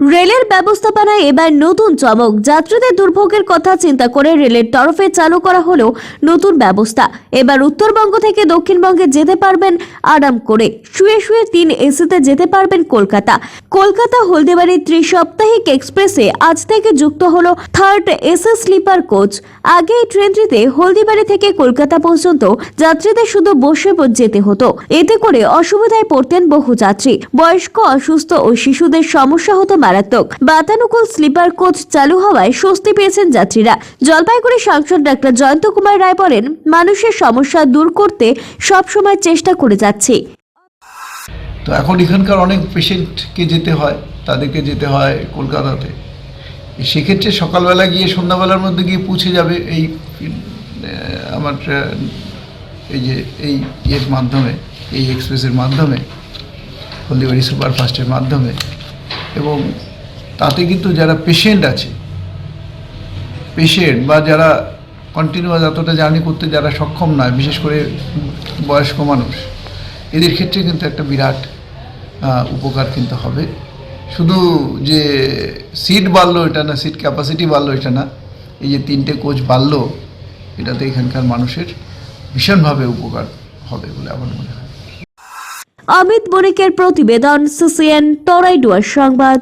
রেলের ব্যবস্থাপনায় এবার নতুন চমক। যাত্রীদের দুর্ভোগের কথা চিন্তা করে রেলের তরফে চালু করা হলো নতুন ব্যবস্থা। এবার উত্তরবঙ্গ থেকে দক্ষিণবঙ্গে যেতে পারবেন আরাম করে। শুয়ে শুয়ে তিন এসিতে যেতে পারবেন কলকাতা। কলকাতা হলদিবাড়ি ত্রিসপ্তাহিক এক্সপ্রেসে আজ থেকে যুক্ত হলো থার্ড এসি স্লিপার কোচ। আগে এই ট্রেনটিতে হলদিবাড়ি থেকে কলকাতা পর্যন্ত যাত্রীদের শুধু বসে যেতে হতো। এতে করে অসুবিধায় পড়তেন বহু যাত্রী। বয়স্ক, অসুস্থ ও শিশুদের সমস্যা হতো মারাত্মক। বাতানুকূল স্লিপার কোচ চালু হওয়ায় স্বস্তি পেয়েছেন যাত্রীরা। জলপাইগুড়ি সাংসদ ডাক্তার জয়ন্ত কুমার রায় বলেন, মানুষের সমস্যা দূর করতে সবসময় চেষ্টা করে যাচ্ছি। তো এখন এখানকার অনেক পেশেন্টকে যেতে হয়, তাদেরকে যেতে হয় কলকাতাতে। সেক্ষেত্রে সকালবেলা গিয়ে, সন্ধ্যাবেলার মধ্যে গিয়ে পৌঁছে যাবে এই আমার এই যে, এই এর মাধ্যমে, এই এক্সপ্রেসের মাধ্যমে, হলদিবাড়ি সুপারফাস্টের মাধ্যমে। এবং তাতে কিন্তু যারা পেশেন্ট আছে পেশেন্ট বা যারা কন্টিনিউয়াস এতটা জার্নি করতে যারা সক্ষম নয়, বিশেষ করে বয়স্ক মানুষ, এদের ক্ষেত্রে কিন্তু একটা বিরাট উপকার কিন্তু হবে। শুধু যে সিট বাড়লো এটা না সিট ক্যাপাসিটি বাড়লো এটা না, এই যে তিনটে কোচ বাড়লো, এটাতে এখানকার মানুষের ভীষণভাবে উপকার হবে বলে আমার মনে হয়। অমিত বণিকের প্রতিবেদন সিসিএন তরাইডুয়ার সংবাদ।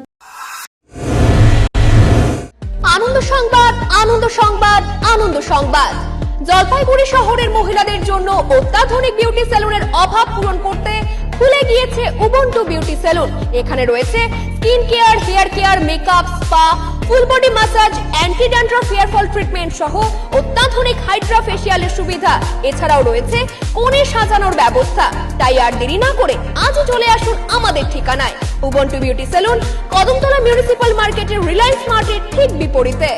আনন্দ সংবাদ আনন্দ সংবাদ আনন্দ সংবাদ। জলপাইগুড়ি শহরের মহিলাদের জন্য অত্যাধুনিক বিউটি সেলুনের অভাব পূরণ করতে খুলে গিয়েছে উবন্টু বিউটি সেলুন। এখানে রয়েছে skin care hair care makeup spa full body massage anti dandruff hair fall treatment সহ অত্যাধুনিক হাইড্রা ফেশিয়ালের সুবিধা। এছাড়াও রয়েছে কোণে সাজানোর ব্যবস্থা। তাই আর দেরি না করে আজই চলে আসুন আমাদের ঠিকানায়। Ubuntu beauty salon, Kadamtala municipal মার্কেটের রিলায়েন্স মার্কেট ঠিক বিপরীতে।